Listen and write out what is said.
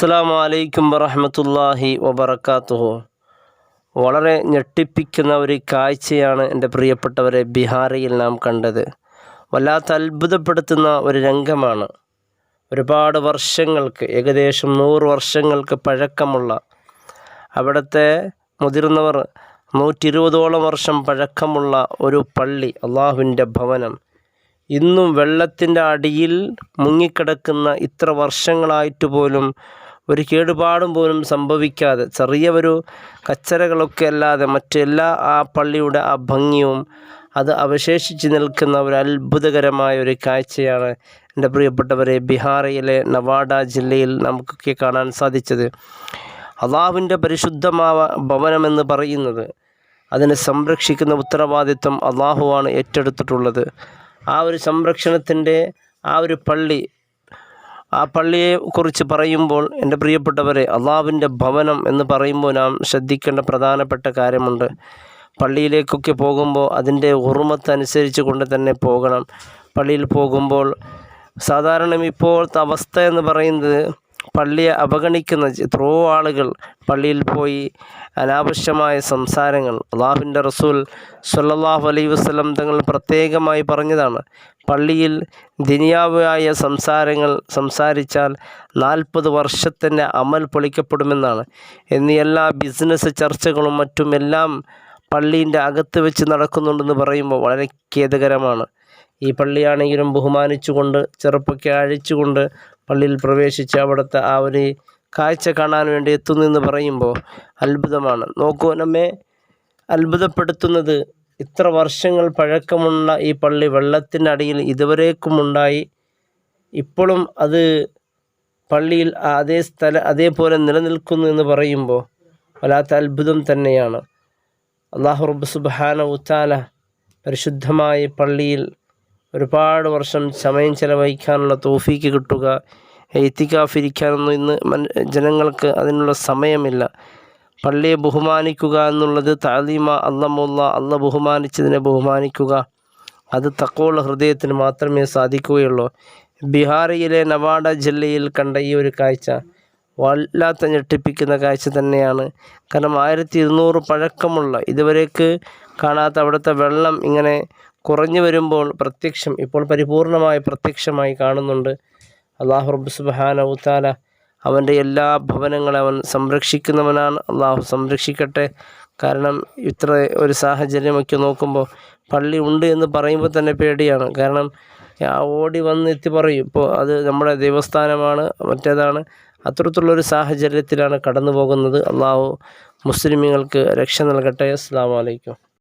അസ്സാം വലൈക്കും വറഹമത്തല്ലാഹി വബർക്കാത്തുഹു വളരെ ഞെട്ടിപ്പിക്കുന്ന ഒരു കാഴ്ചയാണ് എന്റെ പ്രിയപ്പെട്ടവരെ ബിഹാറിയിൽ നാം കണ്ടത്. വല്ലാത്ത അത്ഭുതപ്പെടുത്തുന്ന ഒരു രംഗമാണ്. ഒരുപാട് വർഷങ്ങൾക്ക് ഏകദേശം നൂറ് വർഷങ്ങൾക്ക് പഴക്കമുള്ള അവിടുത്തെ മുതിർന്നവർ നൂറ്റി ഇരുപതോളം വർഷം പഴക്കമുള്ള ഒരു പള്ളി അള്ളാഹുവിന്റെ ഭവനം. ഇന്നും വെള്ളത്തിന്റെ അടിയിൽ മുങ്ങിക്കിടക്കുന്ന ഇത്ര വർഷങ്ങളായിട്ട് പോലും ഒരു കേടുപാടും പോലും സംഭവിക്കാതെ ചെറിയ ഒരു കച്ചറകളൊക്കെ അല്ലാതെ മറ്റെല്ലാ ആ പള്ളിയുടെ ആ ഭംഗിയും അത് അവശേഷിച്ച് നിൽക്കുന്ന ഒരു അത്ഭുതകരമായ ഒരു കാഴ്ചയാണ് എന്റെ പ്രിയപ്പെട്ടവരെ ബീഹാറിലെ നവാഡ ജില്ലയിൽ നമുക്കൊക്കെ കാണാൻ സാധിച്ചത്. അള്ളാഹുവിന്റെ പരിശുദ്ധമായ ഭവനമെന്ന് പറയുന്നത് അതിനെ സംരക്ഷിക്കുന്ന ഉത്തരവാദിത്വം അള്ളാഹുവാണ് ഏറ്റെടുത്തിട്ടുള്ളത്. ആ ഒരു സംരക്ഷണത്തിന്റെ ആ ഒരു പള്ളി ആ പള്ളിയെ കുറിച്ച് പറയുമ്പോൾ എന്റെ പ്രിയപ്പെട്ടവരെ അള്ളാവിന്റെ ഭവനം എന്ന് പറയുമ്പോൾ നാം ശ്രദ്ധിക്കേണ്ട പ്രധാനപ്പെട്ട കാര്യമുണ്ട്. പള്ളിയിലേക്കൊക്കെ പോകുമ്പോൾ അതിന്റെ ഉറുമത്തനുസരിച്ച് കൊണ്ട് തന്നെ പോകണം. പള്ളിയിൽ പോകുമ്പോൾ സാധാരണ ഇപ്പോഴത്തെ അവസ്ഥ എന്ന് പറയുന്നത് പള്ളിയെ അവഗണിക്കുന്ന എത്രയോ ആളുകൾ പള്ളിയിൽ പോയി അനാവശ്യമായ സംസാരങ്ങൾ. അള്ളാഹുവിന്റെ റസൂൽ സല്ലാഹു അലൈഹി വസ്ലം തങ്ങൾ പ്രത്യേകമായി പറഞ്ഞതാണ് പള്ളിയിൽ ദിനിയാവായ സംസാരങ്ങൾ സംസാരിച്ചാൽ നാൽപ്പത് വർഷത്തിന്റെ അമൽ പൊളിക്കപ്പെടുമെന്നാണ്. എന്നീ എല്ലാ ബിസിനസ് ചർച്ചകളും മറ്റും എല്ലാം പള്ളീന്റെ അകത്ത് വെച്ച് നടക്കുന്നുണ്ടെന്ന് പറയുമ്പോൾ വളരെ ഖേദകരമാണ്. ഈ പള്ളിയാണെങ്കിലും ബഹുമാനിച്ചുകൊണ്ട് ചെറുപ്പൊക്കെ അഴിച്ചുകൊണ്ട് പള്ളിയിൽ പ്രവേശിച്ച് അവിടുത്തെ ആ ഒരു കാഴ്ച കാണാൻ വേണ്ടി എത്തുന്നു എന്ന് പറയുമ്പോൾ അത്ഭുതമാണ്. നോക്കൂ നമ്മെ അത്ഭുതപ്പെടുത്തുന്നത് ഇത്ര വർഷങ്ങൾ പഴക്കമുള്ള ഈ പള്ളി വെള്ളത്തിനടിയിൽ ഇതുവരേക്കും ഉണ്ടായി. ഇപ്പോഴും അത് പള്ളിയിൽ അതേ സ്ഥല അതേപോലെ നിലനിൽക്കുന്നു എന്ന് പറയുമ്പോൾ വല്ലാത്ത അത്ഭുതം തന്നെയാണ്. അള്ളാഹു റബ്ബ് സുബാന ഉത്താല പരിശുദ്ധമായ പള്ളിയിൽ ഒരുപാട് വർഷം സമയം ചെലവഴിക്കാനുള്ള തോഫീക്ക് കിട്ടുക എത്തിക്കാഫിരിക്കാനൊന്നും ഇന്ന് ജനങ്ങൾക്ക് അതിനുള്ള സമയമില്ല. പള്ളിയെ ബഹുമാനിക്കുക എന്നുള്ളത് താലീമ അള്ളമുള്ള അള്ള ബഹുമാനിച്ചതിനെ ബഹുമാനിക്കുക അത് തക്കോള ഹൃദയത്തിന് മാത്രമേ സാധിക്കുകയുള്ളൂ. ബീഹാറിയിലെ നവാഡ ജില്ലയിൽ കണ്ട ഈ ഒരു കാഴ്ച വല്ലാത്ത ഞെട്ടിപ്പിക്കുന്ന കാഴ്ച തന്നെയാണ്. കാരണം ആയിരത്തി ഇരുന്നൂറ് പഴക്കമുള്ള ഇതുവരേക്ക് കാണാത്ത അവിടുത്തെ വെള്ളം ഇങ്ങനെ കുറഞ്ഞു വരുമ്പോൾ പ്രത്യക്ഷം ഇപ്പോൾ പരിപൂർണമായി പ്രത്യക്ഷമായി കാണുന്നുണ്ട്. അള്ളാഹു റബ്ബ് സുബാന ഉത്താല അവന്റെ എല്ലാ ഭവനങ്ങളെ അവൻ സംരക്ഷിക്കുന്നവനാണ്. അള്ളാഹു സംരക്ഷിക്കട്ടെ. കാരണം ഇത്ര ഒരു സാഹചര്യമൊക്കെ നോക്കുമ്പോൾ പള്ളി ഉണ്ട് എന്ന് പറയുമ്പോൾ തന്നെ പേടിയാണ്. കാരണം ഓടി വന്ന് എത്തി പറയും ഇപ്പോൾ അത് നമ്മുടെ ദേവസ്ഥാനമാണ് മറ്റേതാണ്. അത്തരത്തിലുള്ളൊരു സാഹചര്യത്തിലാണ് കടന്നു പോകുന്നത് അള്ളാഹു മുസ്ലിമുകൾക്ക് രക്ഷ നൽകട്ടെ. അസ്സാം വലൈക്കും